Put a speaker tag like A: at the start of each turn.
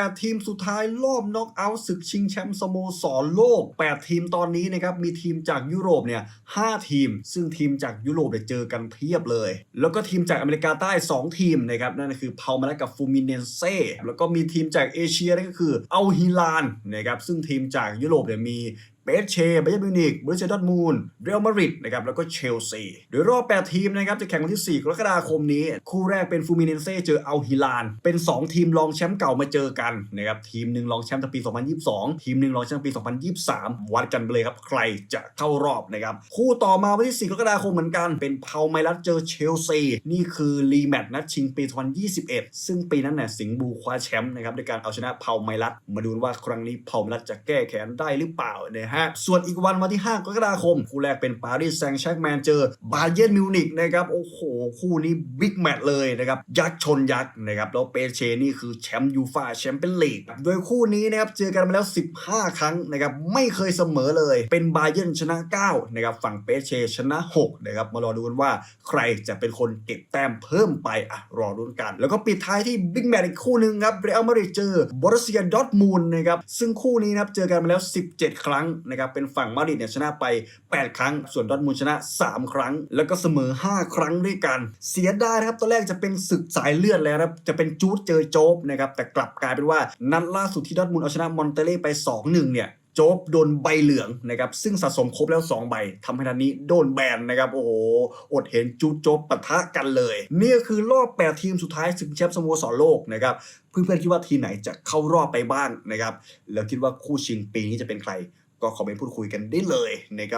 A: 8 ทีมสุดท้ายรอบน็อกเอาท์ศึกชิงแชมป์สโมสรโลก 8 ทีมตอนนี้นะครับ มีทีมจากยุโรปเนี่ย5ทีม ซึ่งทีมจากยุโรปเนี่ยเจอกันเพียบเลย แล้วก็ทีมจากอเมริกาใต้ 2 ทีมนะครับ นั่นก็คือพามาลกับฟูมิเนเซ่แล้วก็มีทีมจากเอเชียนั่นก็คืออัลฮิลานนะครับซึ่งทีมจากยุโรปเนี่ยมี ปเชเบย์มิวนิกบรูเซียดอร์ทมูลเรอัลมาดริดนะครับแล้วก็เชลซีโดยรอบ 8 ทีมนะครับจะแข่งวันที่ 4 กรกฎาคมนี้ คู่แรกเป็นฟูมิเนเซ่เจออัลฮิลาน เป็น 2 ทีมรองแชมป์เก่ามาเจอกันนะครับทีมหนึ่งรองแชมป์ตั้งปี 2022 ทีมหนึ่งรองแชมป์ปี 2023 วัดกันไปเลยครับ ใครจะเข้ารอบนะครับคู่ต่อมาวันที่ 4 กรกฎาคมเหมือนกันเป็นเพาไมลัสเจอเชลซีนี่คือรีแมตช์นัดชิงปี 2021 ซึ่งปีนั้นเนี่ยสิงห์บูคว้าแชมป์นะครับด้วยการเอาชนะพาไมลัสมาดูว่าครั้งนี้พาไมลัสจะแก้แค้นได้หรือเปล่านะฮะส่วนอีกวันวันที่ 5 กรกฎาคม คู่แรกเป็นปารีสแซงต์แชร์กแมนเจอบาเยิร์นมิวนิกนะครับ โอ้โห คู่นี้บิ๊กแมตช์เลยนะครับ ยักษ์ชนยักษ์นะครับ แล้วเปเชนี่คือแชมป์ยูฟาแชมเปี้ยนลีกโดยคู่นี้นะครับ เจอกันมาแล้ว 15 ครั้งนะครับ ไม่เคยเสมอเลย เป็นบาเยิร์นชนะ 9 นะครับ ฝั่งเปเชชนะ 6 นะครับ มารอดูกันว่าใครจะเป็นคนเก็บแต้มเพิ่มไป อะ รอรุ้นกัน แล้วก็ปิดท้ายที่บิ๊กแมตช์อีกคู่หนึ่งครับ เรอัลมาดริดเจอบอรุสเซียดอร์ทมูลนะครับ ซึ่งคู่นี้นะครับ เจอกันมาแล้ว 17 ครั้งนะครับเป็นฝั่งมาดริดเนี่ยชนะไป 8 ครั้ง ส่วนดอทมูลชนะ 3 ครั้ง แล้วก็เสมอ 5 ครั้งด้วยกัน เสียดายนะครับตอนแรกจะเป็นศึกสายเลือดแล้วครับจะเป็นจูดเจอโจ๊บนะครับแต่กลับกลายเป็นว่านัดล่าสุดที่ดอทมูลเอาชนะมอนเตเล่ไป 2-1 เนี่ยโจ๊บโดนใบเหลืองนะครับซึ่งสะสมครบแล้ว 2 ใบทำให้นัดนี้โดนแบนนะครับ โอ้โห อดเห็นจูโจ๊บปะทะกันเลย นี่คือรอบ 8 ทีมสุดท้ายศึกแชมป์สโมสรโลกนะครับเพื่อนๆคิดว่าทีมไหนจะเข้ารอบไปบ้างนะครับแล้วคิดว่าคู่ชิงปีนี้จะเป็นใคร ก็คอมเมนต์พูดคุยกันได้เลยนะครับ